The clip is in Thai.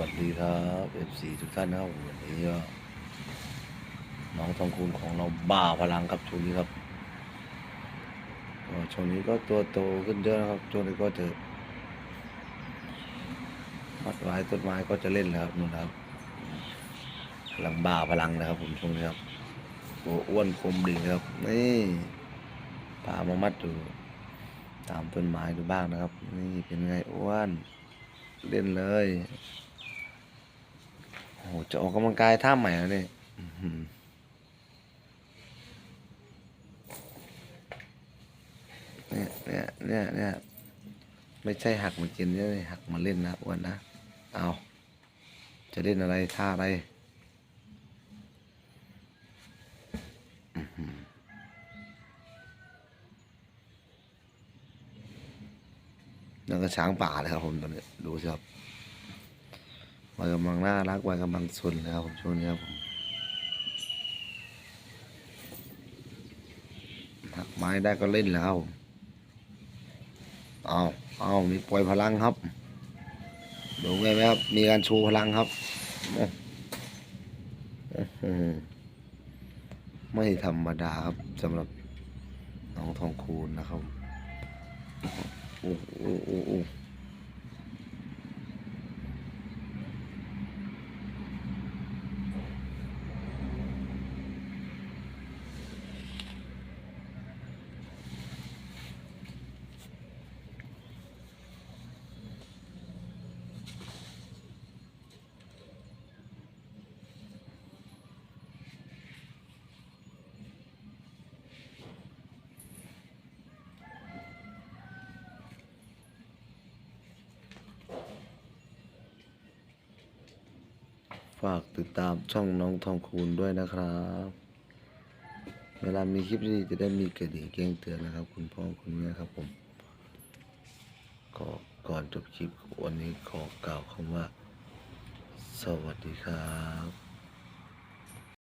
วัสดีครับ FC ทุกท่านนะครับวันนี้ก็น้องทองคูณของเราบ้าพลังครับช่วงนี้ครับช่วงนี้ก็ตัวโตขึ้นเยอะนะครับช่วงนี้ก็จะมัดไว้ต้นไม้ก็จะเล่นแล้วครับนู่นนะครับพลังบ้าพลังนะครับ ผมช่วงนี้ครับตัวอ้วนคมดิ่งครับนี่พามามัดดูตามต้นไม้ดูบ้างนะครับ นี่เป็นไงอ้วน เล่นเลย โอ้จะออกกำลังกายท่าใหม่แล้วเนี่ยเนี่ยเนี่ยเนี่ยเนี่ยไม่ใช่หักมากินเนี่ยหักมาเล่นนะอ้วนนะ เอาจะเล่นอะไรท่าอะไรนั่นก็ช้างป่าเลยครับผมตอนนี้ดูสิครับ วัยกำลังน่ารักวัยกำลังสนเลยครับผมช่วงนี้ครับผมหักไม้ได้ก็เล่นแล้วเอาเอามีปล่อยพลังครับดูไงไหมครับ มีการโชว์พลังครับอ้โหไม่ธรรมดาครับสำหรับน้องทองคูณนะครับโอ้โหโอ้โอ้โห ฝากติดตามช่องน้องทองคูณด้วยนะครับ เวลามีคลิปดีจะได้มีกระดิ่งแจ้งเตือนนะครับ คุณพ่อคุณแม่ครับผมก็ก่อนจบคลิปวันนี้ขอกล่าวคำว่า สวัสดีครับ